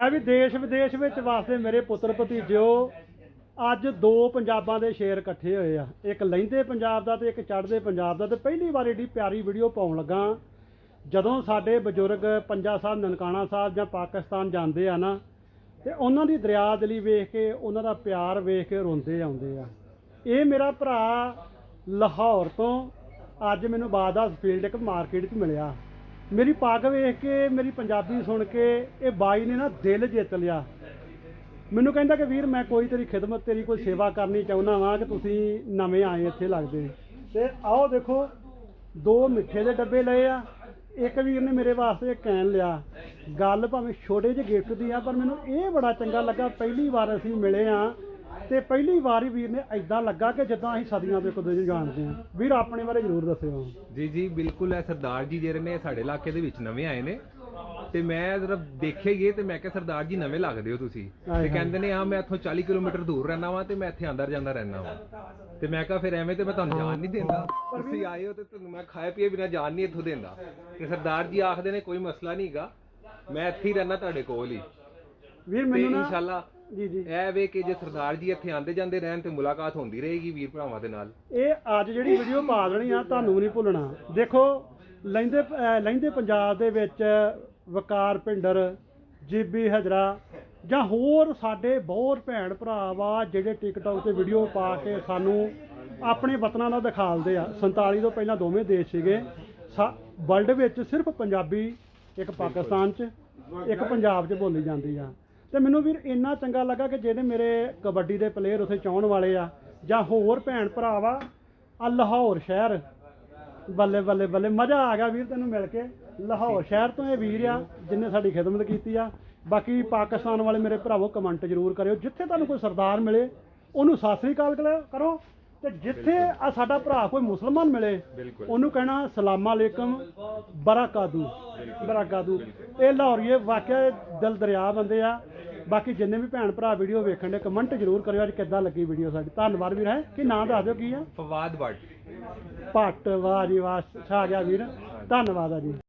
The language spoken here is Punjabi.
ਇਹ ਵੀ ਦੇਸ਼ ਵਿਦੇਸ਼ ਵਿੱਚ ਵਸਦੇ ਮੇਰੇ ਪੁੱਤਰ ਭਤੀਜਿਓ, ਅੱਜ ਦੋ ਪੰਜਾਬਾਂ ਦੇ ਸ਼ੇਰ ਇਕੱਠੇ ਹੋਏ ਆ। ਇੱਕ ਲਹਿੰਦੇ ਪੰਜਾਬ ਦਾ ਤੇ ਇੱਕ ਚੜ੍ਹਦੇ ਪੰਜਾਬ ਦਾ। ਤੇ ਪਹਿਲੀ ਵਾਰ ਏਡੀ ਪਿਆਰੀ ਵੀਡੀਓ ਪਾਉਣ ਲੱਗਾ ਜਦੋਂ ਸਾਡੇ ਬਜ਼ੁਰਗ ਪੰਜਾ ਸਾਹਿਬ, ਨਨਕਾਣਾ ਸਾਹਿਬ ਜਾਂ ਪਾਕਿਸਤਾਨ ਜਾਂਦੇ ਆ ਨਾ, ਤੇ ਉਹਨਾਂ ਦੀ ਦਰਿਆ ਦਲੀ ਵੇਖ ਕੇ, ਉਹਨਾਂ ਦਾ ਪਿਆਰ ਵੇਖ ਕੇ ਰੋਂਦੇ ਆਉਂਦੇ ਆ। ਇਹ ਮੇਰਾ ਭਰਾ ਲਾਹੌਰ ਤੋਂ ਅੱਜ ਮੈਨੂੰ ਬਾਦਾ ਫੀਲਡ ਇੱਕ ਮਾਰਕੀਟ 'ਚ ਮਿਲਿਆ। ਮੇਰੀ ਪੱਗ ਵੇਖ ਕੇ, ਮੇਰੀ ਪੰਜਾਬੀ ਸੁਣ ਕੇ, ਇਹ ਬਾਈ ਨੇ ਨਾ ਦਿਲ ਜਿੱਤ ਲਿਆ। ਮੈਨੂੰ ਕਹਿੰਦਾ ਕਿ ਵੀਰ, ਮੈਂ ਕੋਈ ਤੇਰੀ ਖਿਦਮਤ, ਤੇਰੀ ਕੋਈ ਸੇਵਾ ਕਰਨੀ ਚਾਹੁੰਦਾ ਵਾਂ ਕਿ ਤੁਸੀਂ ਨਵੇਂ ਆਏ ਇੱਥੇ ਲੱਗਦੇ। ਤੇ ਆਓ ਦੇਖੋ, ਦੋ ਮਿੱਠੇ ਦੇ ਡੱਬੇ ਲਏ ਆ। ਇੱਕ ਵੀਰ ਨੇ ਮੇਰੇ ਵਾਸਤੇ ਕੈਨ ਲਿਆ। ਗੱਲ ਭਾਵੇਂ ਛੋਟੇ ਜਿਹੇ ਗਿਫਟ ਦੀ ਆ, ਪਰ ਮੈਨੂੰ ਇਹ ਬੜਾ ਚੰਗਾ ਲੱਗਾ। ਪਹਿਲੀ ਵਾਰ ਅਸੀਂ ਮਿਲੇ ਆ ਤੇ ਪਹਿਲੀ ਵਾਰ ਹੀ ਵੀਰ ਨੇ ਐਦਾਂ ਲੱਗਾ ਕਿ ਜਿੱਦਾਂ ਅਸੀਂ ਸਦੀਆਂ ਤੋਂ ਇੱਕ ਦੂਜੇ ਨੂੰ ਜਾਣਦੇ ਆ ਵੀਰ ਆਪਣੇ ਬਾਰੇ ਜ਼ਰੂਰ ਦੱਸਿਓ। ਜੀ ਜੀ ਬਿਲਕੁਲ ਹੈ ਸਰਦਾਰ ਜੀ ਜਿਹੜੇ ਨੇ ਸਾਡੇ ਇਲਾਕੇ ਦੇ ਵਿੱਚ ਨਵੇਂ ਆਏ ਨੇ। ਤੇ ਮੈਂ ਜਰਾ ਦੇਖੇ ਗਏ ਤੇ ਮੈਂ ਕਿਹਾ ਸਰਦਾਰ ਜੀ ਨਵੇਂ ਲੱਗਦੇ ਹੋ ਤੁਸੀਂ। ਤੇ। ਕਹਿੰਦੇ ਨੇ ਆ ਮੈਂ ਇੱਥੋਂ 40 ਕਿਲੋਮੀਟਰ ਦੂਰ ਰਹਿਣਾ ਵਾਂ ਤੇ ਮੈਂ ਇੱਥੇ ਅੰਦਰ ਜਾਂਦਾ ਰਹਿਣਾ ਵਾਂ। ਤੇ ਮੈਂ ਕਿਹਾ ਫਿਰ ਐਵੇਂ ਤੇ ਮੈਂ ਤੁਹਾਨੂੰ ਜਾਣ ਨਹੀਂ ਦਿੰਦਾ। ਤੁਸੀਂ ਆਏ ਹੋ ਤੇ ਤੁਹਾਨੂੰ ਮੈਂ ਖਾਏ ਪੀਏ ਬਿਨਾ ਜਾਣ ਨਹੀਂ ਇੱਥੋਂ ਦਿੰਦਾ। ਤੇ ਸਰਦਾਰ ਜੀ ਆਖਦੇ ਨੇ ਕੋਈ ਮਸਲਾ ਨਹੀਂਗਾ ਮੈਂ ਇੱਥੇ ਹੀ ਰਹਿਣਾ ਤੁਹਾਡੇ ਕੋਲ ਹੀ। ਵੀਰ ਮੈਨੂੰ ਨਾ ਇਨਸ਼ਾਅੱਲਾ ਜੀ ਜੀ। ਇਹ ਵੇ ਕਿ ਜੇ ਸਰਦਾਰ ਜੀ ਇੱਥੇ ਆਂਦੇ ਜਾਂਦੇ ਰਹਿਣ ਤੇ ਮੁਲਾਕਾਤ ਹੁੰਦੀ ਰਹੇਗੀ ਵੀਰ ਭਰਾਵਾਂ ਦੇ ਨਾਲ। ਇਹ ਅੱਜ ਜਿਹੜੀ ਵੀਡੀਓ ਪਾ ਦੇਣੀ ਆ ਤੁਹਾਨੂੰ ਨਹੀਂ ਭੁੱਲਣਾ। ਦੇਖੋ ਲਹਿੰਦੇ ਅਹ ਲਹਿੰਦੇ ਪੰਜਾਬ ਦੇ ਵਿੱਚ ਵਕਾਰ ਭਿੰਡਰ ਜੀਬੀ ਹਜਰਾ ਜਾਂ ਹੋਰ ਸਾਡੇ ਬਹੁਤ ਭੈਣ ਭਰਾ ਵਾ ਜਿਹੜੇ ਟਿਕਟੌਕ ਤੇ ਵੀਡੀਓ ਪਾ ਕੇ ਸਾਨੂੰ ਆਪਣੇ ਵਤਨਾਂ ਦਾ ਦਿਖਾਲਦੇ ਆ। 47 ਤੋਂ ਪਹਿਲਾਂ ਦੋਵੇਂ ਦੇਸ਼ ਸੀਗੇ। ਵਰਲਡ ਵਿੱਚ ਸਿਰਫ ਪੰਜਾਬੀ ਇੱਕ ਪਾਕਿਸਤਾਨ 'ਚ ਇੱਕ ਪੰਜਾਬ 'ਚ ਬੋਲੀ ਜਾਂਦੀ ਆ। ਤੇ ਮੈਨੂੰ ਵੀਰ ਇੰਨਾ ਚੰਗਾ ਲੱਗਾ ਕਿ ਜਿਹੜੇ ਮੇਰੇ ਕਬੱਡੀ ਦੇ ਪਲੇਅਰ ਉੱਥੇ ਚਾਹਣ ਵਾਲੇ ਆ ਜਾਂ ਹੋਰ ਭੈਣ ਭਰਾ ਵਾ ਆ ਲਾਹੌਰ ਸ਼ਹਿਰ। ਬੱਲੇ ਬੱਲੇ ਬੱਲੇ ਮਜ਼ਾ ਆ ਗਿਆ ਵੀਰ ਤੈਨੂੰ ਮਿਲ ਕੇ। ਲਾਹੌਰ ਸ਼ਹਿਰ ਤੋਂ ਇਹ ਵੀਰ ਆ ਜਿਨੇ ਸਾਡੀ ਖਿਦਮਤ ਕੀਤੀ ਆ। ਬਾਕੀ ਪਾਕਿਸਤਾਨ ਵਾਲੇ ਮੇਰੇ ਭਰਾਵੋ ਕਮੈਂਟ ਜ਼ਰੂਰ ਕਰਿਓ। ਜਿੱਥੇ ਤੁਹਾਨੂੰ ਕੋਈ ਸਰਦਾਰ ਮਿਲੇ ਉਹਨੂੰ ਸਤਿ ਸ੍ਰੀ ਅਕਾਲ ਕਰੋ। ਤੇ ਜਿੱਥੇ ਆ ਸਾਡਾ ਭਰਾ ਕੋਈ ਮੁਸਲਮਾਨ ਮਿਲੇ। ਉਹਨੂੰ ਕਹਿਣਾ ਸਲਾਮ ਅਲੈਕਮ ਬਰਾਕਾਤੂ ਬਰਾਕਾਤੂ ਇਹ ਲਾਹੌਰੀਏ ਵਾਕਿਆ ਦਿਲ ਦਰਿਆ ਬੰਦੇ ਆ। ਬਾਕੀ ਜਿੰਨੇ ਵੀ ਭੈਣ ਭਰਾ ਵੀਡੀਓ ਵੇਖਣ ਦੇ ਕਮੈਂਟ ਜ਼ਰੂਰ ਕਰਿਓ ਅੱਜ ਕਿੱਦਾਂ ਲੱਗੀ ਵੀਡੀਓ ਸਾਡੀ। ਧੰਨਵਾਦ ਵੀਰ ਹੈ? ਕਿ ਨਾਂ ਦੱਸ ਦਿਓ ਕੀ ਆ? ਫਵਾਦ ਭੱਟ ਭੱਟ ਵਾਹ ਜੀ ਵਾਹ ਛਾ ਗਿਆ ਵੀਰ। ਧੰਨਵਾਦ ਆ ਜੀ।